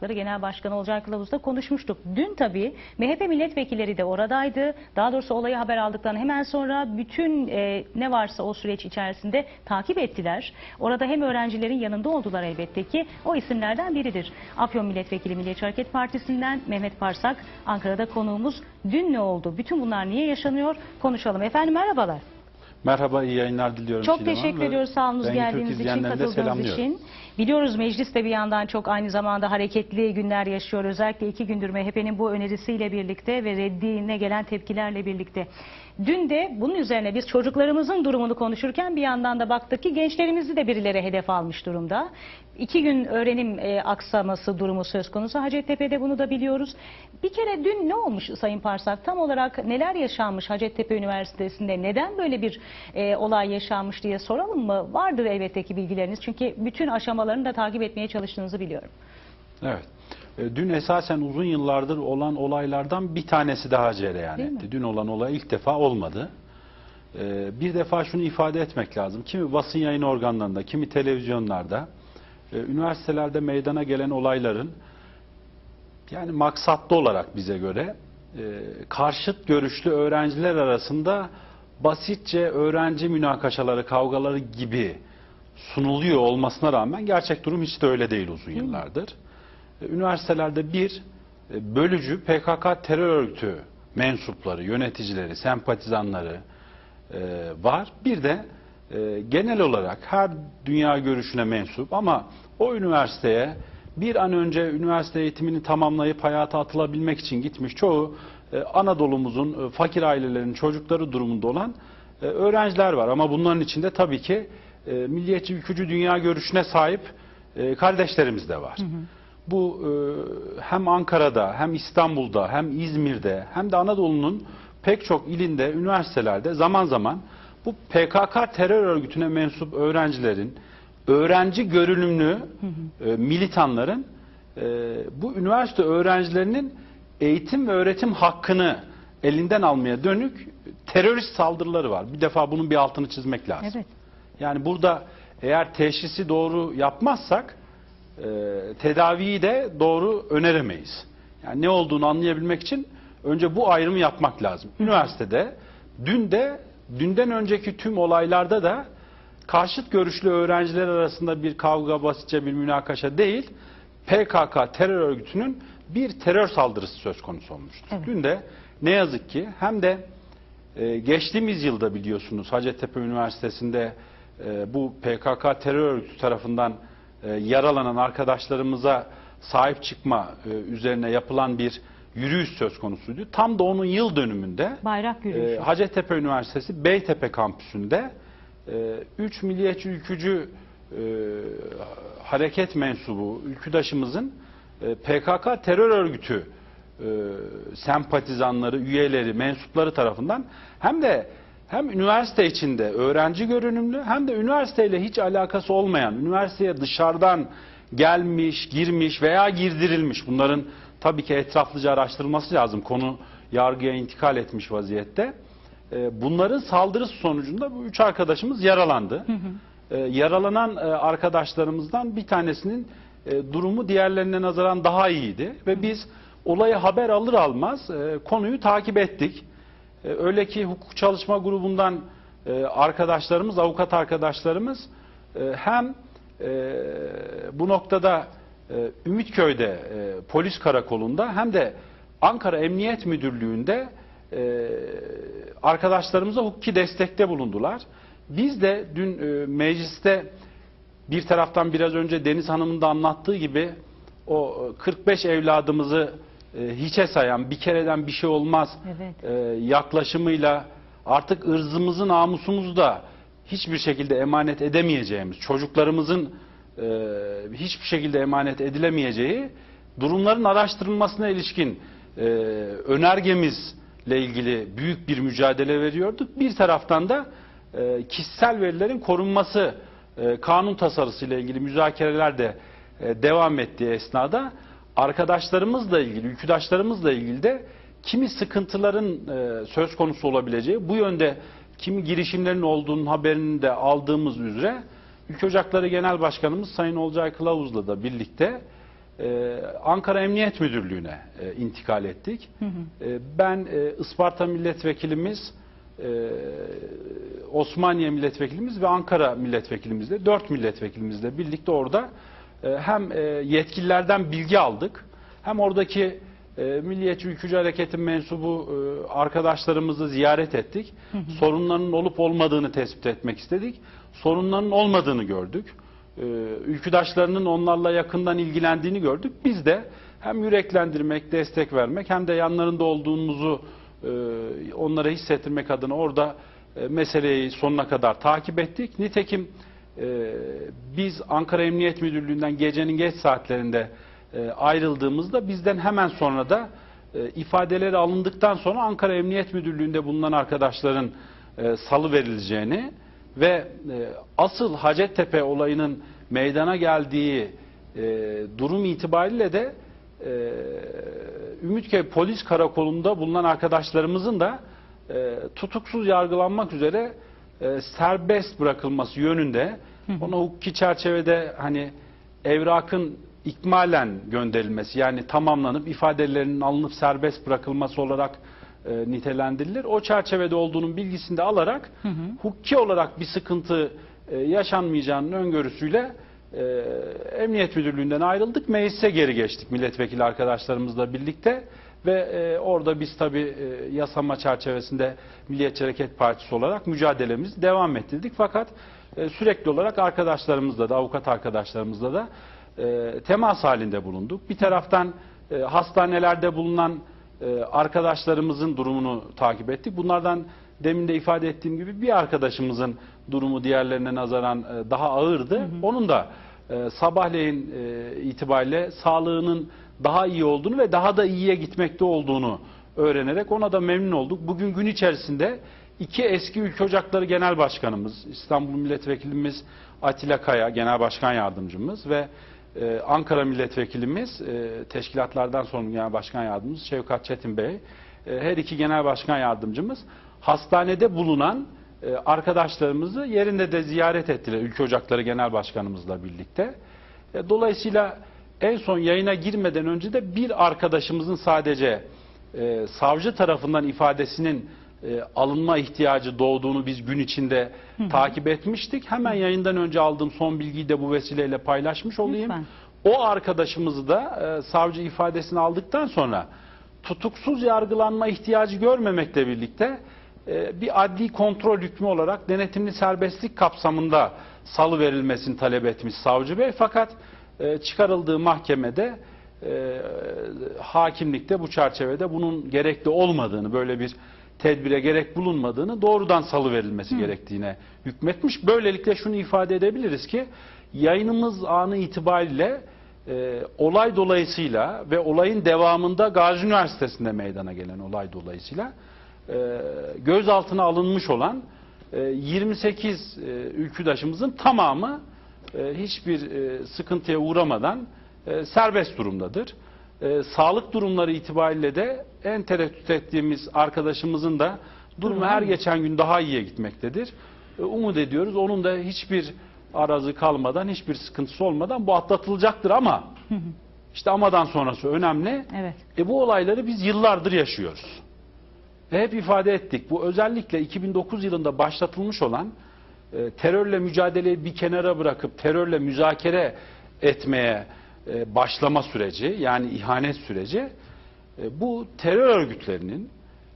Genel Başkanı Olcay Kılavuz'da konuşmuştuk. Dün tabii MHP milletvekilleri de oradaydı. Daha doğrusu olayı haber aldıktan hemen sonra bütün e, ne varsa o süreç içerisinde takip ettiler. Orada hem öğrencilerin yanında oldular elbette ki o isimlerden biridir. Afyon Milletvekili Milliyetçi Hareket Partisi'nden Mehmet Parsak Ankara'da konuğumuz. Dün ne oldu? Bütün bunlar niye yaşanıyor? Konuşalım. Efendim merhabalar. Merhaba, iyi yayınlar diliyorum. Çok Çiğdem teşekkür ediyoruz sağ olun Bengü Türk geldiğiniz için, katıldığınız için. Biliyoruz meclis de bir yandan çok aynı zamanda hareketli günler yaşıyor. Özellikle iki gündür MHP'nin bu önerisiyle birlikte ve reddine gelen tepkilerle birlikte. Dün de bunun üzerine biz çocuklarımızın durumunu konuşurken bir yandan da baktık ki gençlerimizi de birileri hedef almış durumda. İki gün öğrenim e, aksaması durumu söz konusu. Hacettepe'de bunu da biliyoruz. Bir kere dün ne olmuş Sayın Parsak? Tam olarak neler yaşanmış Hacettepe Üniversitesi'nde? Neden böyle bir e, olay yaşanmış diye soralım mı? Vardır elbette ki bilgileriniz. Çünkü bütün aşamalarını da takip etmeye çalıştığınızı biliyorum. Evet. E, Dün esasen uzun yıllardır olan olaylardan bir tanesi daha cereyan Değil mi? etti. Dün olan olay ilk defa olmadı. E, Bir defa şunu ifade etmek lazım. Kimi basın yayın organlarında, kimi televizyonlarda, e, üniversitelerde meydana gelen olayların yani maksatlı olarak bize göre karşıt görüşlü öğrenciler arasında basitçe öğrenci münakaşaları, kavgaları gibi sunuluyor olmasına rağmen gerçek durum hiç de öyle değil uzun yıllardır. E, Üniversitelerde bir e, bölücü PKK terör örgütü mensupları, yöneticileri, sempatizanları e, var. Bir de genel olarak her dünya görüşüne mensup ama o üniversiteye bir an önce üniversite eğitimini tamamlayıp hayata atılabilmek için gitmiş çoğu Anadolu'muzun fakir ailelerin çocukları durumunda olan öğrenciler var. Ama bunların içinde tabii ki e, milliyetçi ülkücü dünya görüşüne sahip e, kardeşlerimiz de var. Bu e, hem Ankara'da hem İstanbul'da hem İzmir'de hem de Anadolu'nun pek çok ilinde, üniversitelerde zaman zaman bu PKK terör örgütüne mensup öğrencilerin, öğrenci görünümlü e, militanların e, bu üniversite öğrencilerinin eğitim ve öğretim hakkını elinden almaya dönük terörist saldırıları var. Bir defa bunun bir altını çizmek lazım. Evet. Yani burada eğer teşhisi doğru yapmazsak e, tedaviyi de doğru öneremeyiz. Yani ne olduğunu anlayabilmek için önce bu ayrımı yapmak lazım. Üniversitede dün de dünden önceki tüm olaylarda da karşıt görüşlü öğrenciler arasında bir kavga basitçe bir münakaşa değil PKK terör örgütünün bir terör saldırısı söz konusu olmuştur. Evet. Dün de ne yazık ki hem de ee, geçtiğimiz yılda biliyorsunuz Hacettepe Üniversitesi'nde e, bu PKK terör örgütü tarafından e, yaralanan arkadaşlarımıza sahip çıkma e, üzerine yapılan bir yürüyüş söz konusuydu. Tam da onun yıl dönümünde Bayrak yürüyüşü. e, Hacettepe Üniversitesi Beytepe kampüsünde 3 milliyetçi ülkücü e, hareket mensubu ülküdaşımızın e, PKK terör örgütü e, sempatizanları, üyeleri, mensupları tarafından hem de hem üniversite içinde öğrenci görünümlü hem de üniversiteyle hiç alakası olmayan, üniversiteye dışarıdan gelmiş, girmiş veya girdirilmiş. Bunların tabii ki etraflıca araştırılması lazım. Konu yargıya intikal etmiş vaziyette. E, Bunların saldırısı sonucunda bu üç arkadaşımız yaralandı. E, Yaralanan e, arkadaşlarımızdan bir tanesinin e, durumu diğerlerine nazaran daha iyiydi ve biz olayı haber alır almaz e, konuyu takip ettik. E, Öyle ki hukuk çalışma grubundan e, arkadaşlarımız, avukat arkadaşlarımız e, hem bu noktada Ümitköy'de polis karakolunda hem de Ankara Emniyet Müdürlüğü'nde arkadaşlarımıza hukuki destekte bulundular. Biz de dün mecliste bir taraftan biraz önce Deniz Hanım'ın da anlattığı gibi o e, 45 evladımızı e, hiçe sayan bir kereden bir şey olmaz Evet. e, yaklaşımıyla artık ırzımızı namusumuzu da hiçbir şekilde emanet edemeyeceğimiz çocuklarımızın e, hiçbir şekilde emanet edilemeyeceği durumların araştırılmasına ilişkin e, önergemizle ilgili büyük bir mücadele veriyorduk. Bir taraftan da e, kişisel verilerin korunması e, kanun tasarısı ile ilgili müzakereler de e, devam ettiği esnada arkadaşlarımızla ilgili, ülküdaşlarımızla ilgili de kimi sıkıntıların e, söz konusu olabileceği, bu yönde kimi girişimlerin olduğunun haberini de aldığımız üzere Ülke Ocakları Genel Başkanımız Sayın Olcay Kılavuz'la da birlikte e, Ankara Emniyet Müdürlüğü'ne e, intikal ettik. E, ben e, Isparta Milletvekilimiz, e, Osmaniye Milletvekilimiz ve Ankara Milletvekilimizle, dört milletvekilimizle birlikte orada hem e, yetkililerden bilgi aldık, hem oradaki e, Milliyetçi Ülkücü Hareket'in mensubu e, arkadaşlarımızı ziyaret ettik. Sorunların olup olmadığını tespit etmek istedik. Sorunların olmadığını gördük. E, ülküdaşlarının onlarla yakından ilgilendiğini gördük. Biz de hem yüreklendirmek, destek vermek hem de yanlarında olduğumuzu e, onlara hissettirmek adına orada e, meseleyi sonuna kadar takip ettik. Nitekim e, biz Ankara Emniyet Müdürlüğü'nden gecenin geç saatlerinde e, ayrıldığımızda bizden hemen sonra da e, ifadeleri alındıktan sonra Ankara Emniyet Müdürlüğü'nde bulunan arkadaşların e, salı verileceğini ve e, asıl Hacettepe olayının meydana geldiği durum itibariyle de e, Ümitköy Polis Karakolu'nda bulunan arkadaşlarımızın da tutuksuz yargılanmak üzere e, serbest bırakılması yönünde ona hukuki çerçevede hani evrakın ikmalen gönderilmesi yani tamamlanıp ifadelerinin alınıp serbest bırakılması olarak e, nitelendirilir. O çerçevede olduğunun bilgisini de alarak hukuki olarak bir sıkıntı e, yaşanmayacağının öngörüsüyle e, Emniyet Müdürlüğü'nden ayrıldık. Meclise geri geçtik milletvekili arkadaşlarımızla birlikte ve e, orada biz tabi e, yasama çerçevesinde Milliyetçi Hareket Partisi olarak mücadelemizi devam ettirdik. Fakat e, sürekli olarak arkadaşlarımızla da avukat arkadaşlarımızla da e, temas halinde bulunduk. Bir taraftan e, hastanelerde bulunan e, arkadaşlarımızın durumunu takip ettik. Bunlardan demin de ifade ettiğim gibi bir arkadaşımızın durumu diğerlerine nazaran e, daha ağırdı. Onun da e, sabahleyin e, itibariyle sağlığının daha iyi olduğunu ve daha da iyiye gitmekte olduğunu öğrenerek ona da memnun olduk. Bugün gün içerisinde iki eski Ülke Ocakları Genel Başkanımız, İstanbul Milletvekilimiz Atilla Kaya, Genel Başkan Yardımcımız ve ee, Ankara Milletvekilimiz, e, teşkilatlardan sorumlu Genel Başkan Yardımcımız Şevkat Çetin Bey, e, her iki Genel Başkan Yardımcımız hastanede bulunan e, arkadaşlarımızı yerinde de ziyaret ettiler Ülke Ocakları Genel Başkanımızla birlikte. E, Dolayısıyla en son yayına girmeden önce de bir arkadaşımızın sadece e, savcı tarafından ifadesinin e, alınma ihtiyacı doğduğunu biz gün içinde takip etmiştik. Hemen yayından önce aldığım son bilgiyi de bu vesileyle paylaşmış olayım. Lütfen. O arkadaşımızı da e, savcı ifadesini aldıktan sonra tutuksuz yargılanma ihtiyacı görmemekle birlikte e, bir adli kontrol hükmü olarak denetimli serbestlik kapsamında salı verilmesini talep etmiş savcı bey. Fakat e, çıkarıldığı mahkemede e, hakimlikte bu çerçevede bunun gerekli olmadığını, böyle bir tedbire gerek bulunmadığını, doğrudan salı verilmesi gerektiğine hükmetmiş. Böylelikle şunu ifade edebiliriz ki yayınımız anı itibariyle e, olay dolayısıyla ve olayın devamında Gazi Üniversitesi'nde meydana gelen olay dolayısıyla e, gözaltına alınmış olan e, 28 e, ülküdaşımızın tamamı hiçbir e, sıkıntıya uğramadan e, serbest durumdadır. E, sağlık durumları itibariyle de en tereddüt ettiğimiz arkadaşımızın da durumu her geçen gün daha iyiye gitmektedir. E, umut ediyoruz onun da hiçbir arazı kalmadan, hiçbir sıkıntısı olmadan bu atlatılacaktır ama işte amadan sonrası önemli. Evet. E bu olayları biz yıllardır yaşıyoruz. Ve hep ifade ettik. Bu özellikle 2009 yılında başlatılmış olan e, terörle mücadeleyi bir kenara bırakıp terörle müzakere etmeye e, başlama süreci yani ihanet süreci e, bu terör örgütlerinin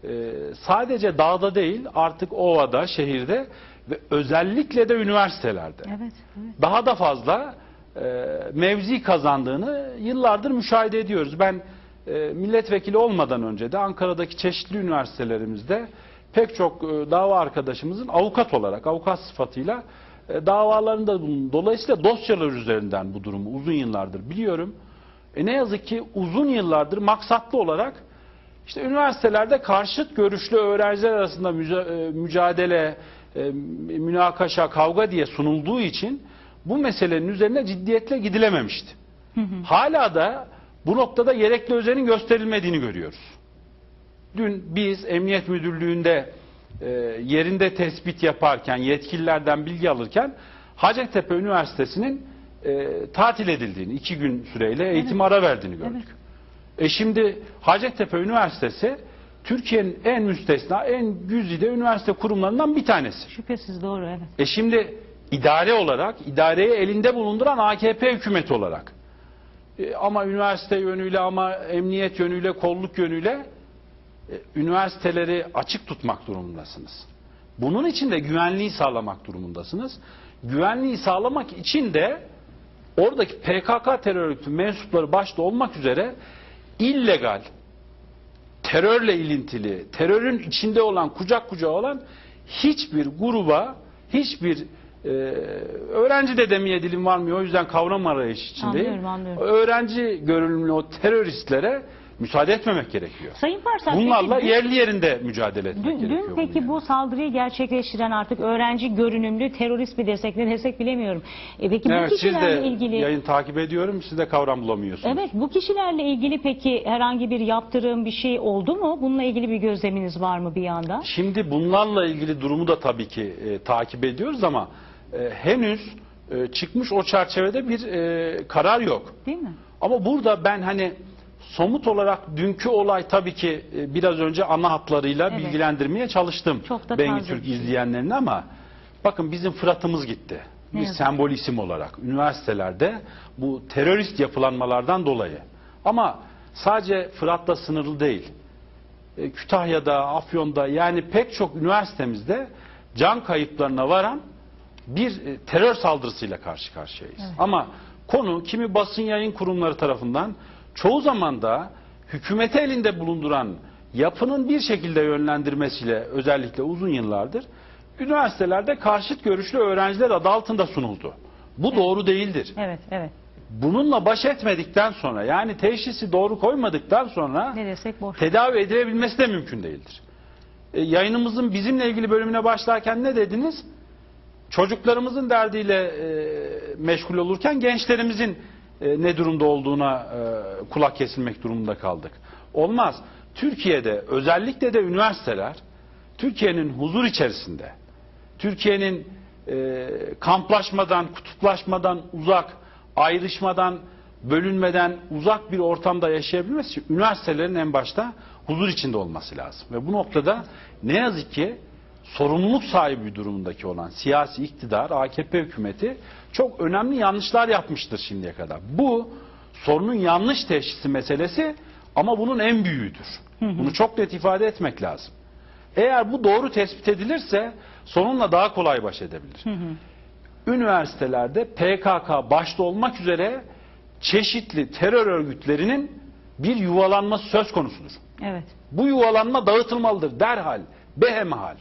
e, sadece dağda değil artık ovada, şehirde ve özellikle de üniversitelerde Evet. evet. daha da fazla e, mevzi kazandığını yıllardır müşahede ediyoruz. Ben e, milletvekili olmadan önce de Ankara'daki çeşitli üniversitelerimizde pek çok e, dava arkadaşımızın avukat olarak, avukat sıfatıyla e, davalarında bulundum. Dolayısıyla dosyalar üzerinden bu durumu uzun yıllardır biliyorum. E ne yazık ki uzun yıllardır maksatlı olarak işte üniversitelerde karşıt görüşlü öğrenciler arasında e, mücadele, münakaşa, kavga diye sunulduğu için bu meselenin üzerine ciddiyetle gidilememişti. Hala da bu noktada gerekli özenin gösterilmediğini görüyoruz. Dün biz Emniyet Müdürlüğü'nde e, yerinde tespit yaparken, yetkililerden bilgi alırken Hacettepe Üniversitesi'nin e, tatil edildiğini, iki gün süreyle eğitim ara verdiğini gördük. E şimdi Hacettepe Üniversitesi Türkiye'nin en müstesna, en güzide üniversite kurumlarından bir tanesi. Şüphesiz doğru evet. E şimdi idare olarak, idareyi elinde bulunduran AKP hükümeti olarak. E, ama üniversite yönüyle, ama emniyet yönüyle, kolluk yönüyle üniversiteleri açık tutmak durumundasınız. Bunun için de güvenliği sağlamak durumundasınız. Güvenliği sağlamak için de oradaki PKK terör örgütü mensupları başta olmak üzere illegal, terörle ilintili, terörün içinde olan, kucak kucağa olan hiçbir gruba, hiçbir e, öğrenci de demeye dilim varmıyor. O yüzden kavram arayışı içindeyim. Anlıyorum, anlıyorum. Öğrenci görünümlü o teröristlere müsaade etmemek gerekiyor. Sayın Parsel Bunlarla peki yerli yerinde mücadele etmek Dün, gerekiyor. dün peki bu saldırıyı gerçekleştiren artık öğrenci görünümlü terörist bir desek ne desek bilemiyorum. E peki bu Evet, siz kişilerle de ilgili yayın takip ediyorum. Siz de kavram bulamıyorsunuz. Evet bu kişilerle ilgili peki herhangi bir yaptırım bir şey oldu mu? Bununla ilgili bir gözleminiz var mı bir yanda? Şimdi bunlarla ilgili durumu da tabii ki e, takip ediyoruz ama e, henüz e, çıkmış o çerçevede bir e, karar yok. Değil mi? Ama burada ben hani somut olarak dünkü olay tabii ki e, biraz önce ana hatlarıyla Evet. bilgilendirmeye çalıştım. Çok da Bengi Türk şey. izleyenlerini ama bakın bizim Fırat'ımız gitti. Bir yazık. sembol isim olarak üniversitelerde bu terörist yapılanmalardan dolayı. Ama sadece Fırat'la sınırlı değil. E, Kütahya'da, Afyon'da yani pek çok üniversitemizde can kayıplarına varan bir e, terör saldırısıyla karşı karşıyayız. Ama konu kimi basın yayın kurumları tarafından çoğu zaman da hükümeti elinde bulunduran yapının bir şekilde yönlendirmesiyle özellikle uzun yıllardır üniversitelerde karşıt görüşlü öğrenciler adı altında sunuldu. Bu doğru değildir. Evet, evet. Bununla baş etmedikten sonra yani teşhisi doğru koymadıktan sonra tedavi edilebilmesi de mümkün değildir. E, yayınımızın bizimle ilgili bölümüne başlarken ne dediniz? Çocuklarımızın derdiyle e, meşgul olurken gençlerimizin e, ne durumda olduğuna e, kulak kesilmek durumunda kaldık. Olmaz. Türkiye'de özellikle de üniversiteler Türkiye'nin huzur içerisinde, Türkiye'nin e, kamplaşmadan, kutuplaşmadan uzak, ayrışmadan, bölünmeden uzak bir ortamda yaşayabilmesi için üniversitelerin en başta huzur içinde olması lazım. Ve bu noktada ne yazık ki sorumluluk sahibi durumundaki olan siyasi iktidar, AKP hükümeti çok önemli yanlışlar yapmıştır şimdiye kadar. Bu sorunun yanlış teşhisi meselesi ama bunun en büyüğüdür. Bunu çok net ifade etmek lazım. Eğer bu doğru tespit edilirse sorunla daha kolay baş edebilir. Üniversitelerde PKK başta olmak üzere çeşitli terör örgütlerinin bir yuvalanması söz konusudur. Evet. Bu yuvalanma dağıtılmalıdır derhal, behemhal.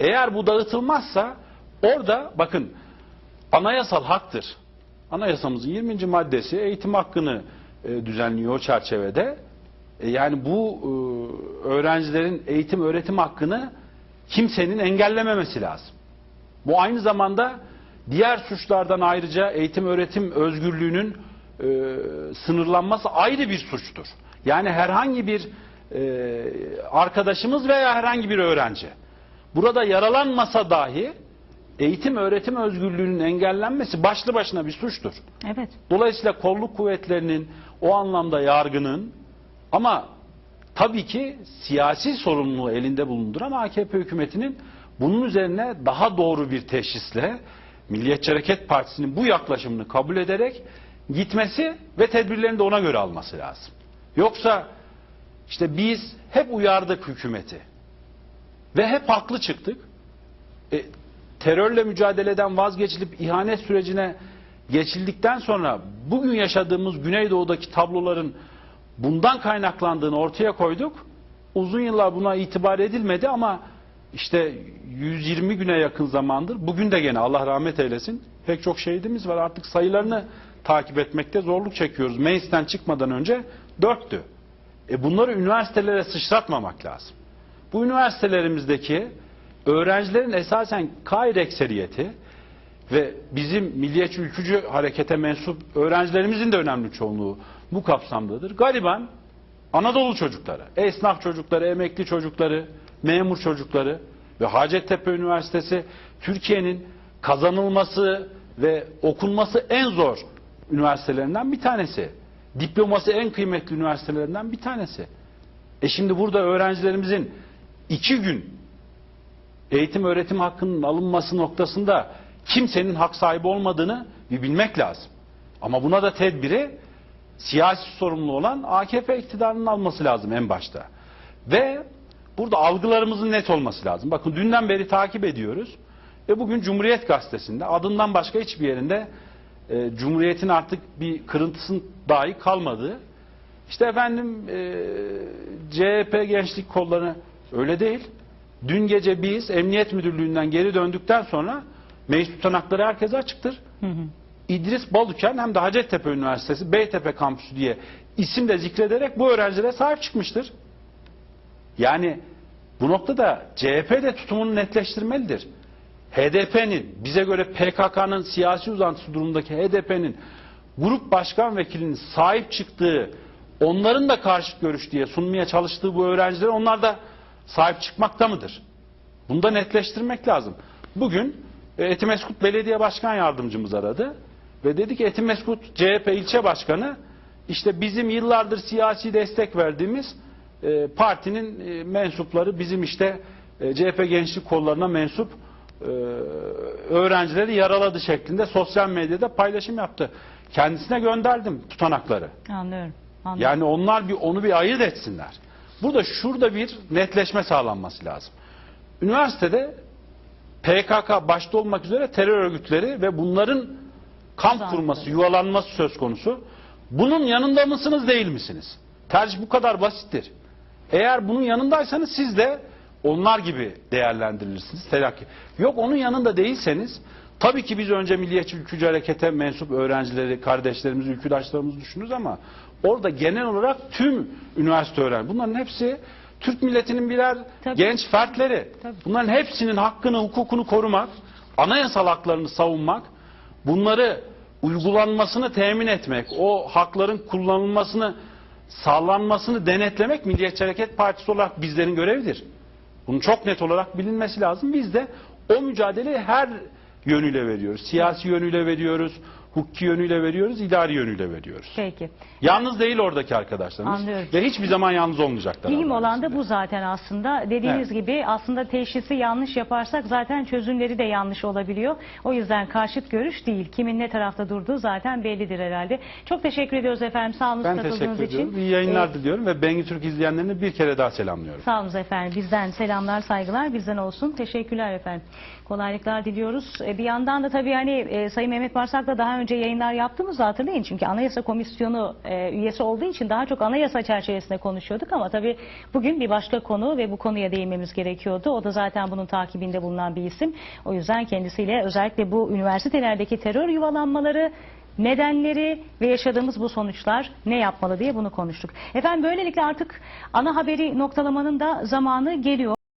Eğer bu dağıtılmazsa orada bakın anayasal haktır. Anayasamızın 20. maddesi eğitim hakkını e, düzenliyor o çerçevede. E, yani bu e, öğrencilerin eğitim öğretim hakkını kimsenin engellememesi lazım. Bu aynı zamanda diğer suçlardan ayrıca eğitim öğretim özgürlüğünün e, sınırlanması ayrı bir suçtur. Yani herhangi bir e, arkadaşımız veya herhangi bir öğrenci burada yaralanmasa dahi eğitim öğretim özgürlüğünün engellenmesi başlı başına bir suçtur. Evet. Dolayısıyla kolluk kuvvetlerinin o anlamda yargının ama tabii ki siyasi sorumluluğu elinde bulunduran AKP hükümetinin bunun üzerine daha doğru bir teşhisle Milliyetçi Hareket Partisi'nin bu yaklaşımını kabul ederek gitmesi ve tedbirlerini de ona göre alması lazım. Yoksa işte biz hep uyardık hükümeti ve hep haklı çıktık. E, terörle mücadeleden vazgeçilip ihanet sürecine geçildikten sonra bugün yaşadığımız Güneydoğu'daki tabloların bundan kaynaklandığını ortaya koyduk. Uzun yıllar buna itibar edilmedi ama işte 120 güne yakın zamandır bugün de gene Allah rahmet eylesin pek çok şehidimiz var artık sayılarını takip etmekte zorluk çekiyoruz. Meclisten çıkmadan önce dörttü. E bunları üniversitelere sıçratmamak lazım. Bu üniversitelerimizdeki öğrencilerin esasen gayri ekseriyeti ve bizim milliyetçi ülkücü harekete mensup öğrencilerimizin de önemli çoğunluğu bu kapsamdadır. Gariban Anadolu çocukları, esnaf çocukları, emekli çocukları, memur çocukları ve Hacettepe Üniversitesi Türkiye'nin kazanılması ve okunması en zor üniversitelerinden bir tanesi. Diploması en kıymetli üniversitelerinden bir tanesi. E şimdi burada öğrencilerimizin iki gün eğitim öğretim hakkının alınması noktasında kimsenin hak sahibi olmadığını bir bilmek lazım. Ama buna da tedbiri siyasi sorumlu olan AKP iktidarının alması lazım en başta. Ve burada algılarımızın net olması lazım. Bakın dünden beri takip ediyoruz. Ve bugün Cumhuriyet Gazetesi'nde adından başka hiçbir yerinde e, Cumhuriyet'in artık bir kırıntısının dahi kalmadığı işte efendim e, CHP gençlik kolları öyle değil. Dün gece biz Emniyet Müdürlüğü'nden geri döndükten sonra meclis tutanakları herkese açıktır. İdris Baluken hem de Hacettepe Üniversitesi Beytepe Kampüsü diye isim de zikrederek bu öğrencilere sahip çıkmıştır. Yani bu noktada CHP de tutumunu netleştirmelidir. HDP'nin bize göre PKK'nın siyasi uzantısı durumundaki HDP'nin grup başkan vekilinin sahip çıktığı onların da karşıt görüş diye sunmaya çalıştığı bu öğrenciler onlar da sahip çıkmakta mıdır? Bunu da netleştirmek lazım. Bugün e, Etimeskut Belediye Başkan Yardımcımız aradı ve dedi ki Etimeskut CHP ilçe başkanı işte bizim yıllardır siyasi destek verdiğimiz e, partinin e, mensupları bizim işte e, CHP gençlik kollarına mensup e, öğrencileri yaraladı şeklinde sosyal medyada paylaşım yaptı. Kendisine gönderdim tutanakları. Anlıyorum. anlıyorum. Yani onlar bir onu bir ayırt etsinler. Burada şurada bir netleşme sağlanması lazım. Üniversitede PKK başta olmak üzere terör örgütleri ve bunların kamp kurması, yuvalanması söz konusu. Bunun yanında mısınız değil misiniz? Tercih bu kadar basittir. Eğer bunun yanındaysanız siz de onlar gibi değerlendirilirsiniz. Telakki. Yok onun yanında değilseniz tabii ki biz önce Milliyetçi Ülkücü Hareket'e mensup öğrencileri, kardeşlerimizi, ülküdaşlarımızı düşünürüz ama orada genel olarak tüm üniversite öğrenci. Bunların hepsi Türk milletinin birer Tabii. genç fertleri. Tabii. Bunların hepsinin hakkını, hukukunu korumak, anayasal haklarını savunmak, bunları uygulanmasını temin etmek, o hakların kullanılmasını sağlanmasını denetlemek Milliyetçi Hareket Partisi olarak bizlerin görevidir. Bunun çok net olarak bilinmesi lazım. Biz de o mücadeleyi her yönüyle veriyoruz. Siyasi yönüyle veriyoruz, hukuki yönüyle veriyoruz, idari yönüyle veriyoruz. Peki. Yalnız değil oradaki arkadaşlarımız. Anlıyorum. Ve hiçbir zaman yalnız olmayacaklar. Mühim olan da bu zaten aslında. Dediğiniz Evet. gibi aslında teşhisi yanlış yaparsak zaten çözümleri de yanlış olabiliyor. O yüzden karşıt görüş değil. Kimin ne tarafta durduğu zaten bellidir herhalde. Çok teşekkür ediyoruz efendim. Sağ olun Ben katıldığınız teşekkür için. ediyorum. İyi yayınlar Ee, diliyorum ve Bengi Türk izleyenlerini bir kere daha selamlıyorum. Sağ olun efendim. Bizden selamlar, saygılar bizden olsun. Teşekkürler efendim. Kolaylıklar diliyoruz. E, Bir yandan da tabii hani e, Sayın Mehmet Barsak'la daha önce yayınlar yaptığımızda hatırlayın. Çünkü Anayasa Komisyonu e, üyesi olduğu için daha çok anayasa çerçevesinde konuşuyorduk ama tabii bugün bir başka konu ve bu konuya değinmemiz gerekiyordu. O da zaten bunun takibinde bulunan bir isim. O yüzden kendisiyle özellikle bu üniversitelerdeki terör yuvalanmaları nedenleri ve yaşadığımız bu sonuçlar ne yapmalı diye bunu konuştuk. Efendim böylelikle artık ana haberi noktalamanın da zamanı geliyor.